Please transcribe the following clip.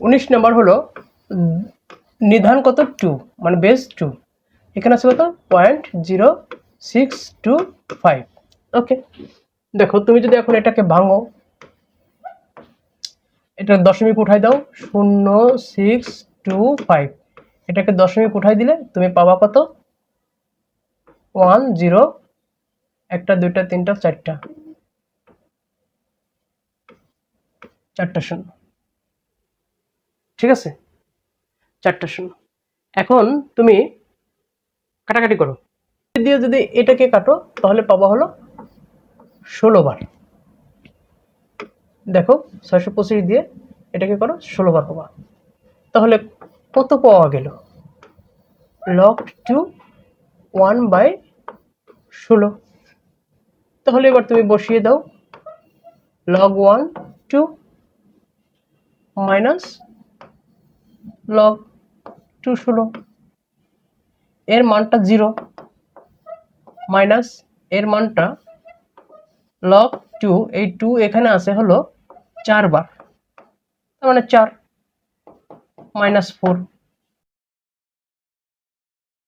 উনিশ নাম্বার হলো নিধান কত? টু মানে বেস টু এখানে আছে কত? Point zero six two five okay দেখো, তুমি যদি এখন এটাকে ভাঙো এটা দশমিক উঠাই দাও, শূন্য সিক্স টু ফাইভ এটাকে দশমিক উঠাই দিলে তুমি পাবা কত? ওয়ান জিরো একটা, দুইটা, তিনটা, চারটা। চারটা শূন্য। ঠিক আছে? চারটা শূন্য। এখন তুমি কাটাকাটি করো। দিয়ে যদি এটাকে কাটো, তাহলে পাবা হলো ষোলো বার। দেখো, ছয়শো পঁচিশ দিয়ে এটাকে করো ষোলো বার পাবা তাহলে কত পাওয়া গেল? লক টু ওয়ান বাই ষোলো। তাহলে এবার তুমি বসিয়ে দাও। Log one two minus log two ষোলো এর মানটা জিরো মাইনাস এর মানটা লগ টু এই টু এখানে আছে হলো চারবার তার মানে চার মাইনাস ফোর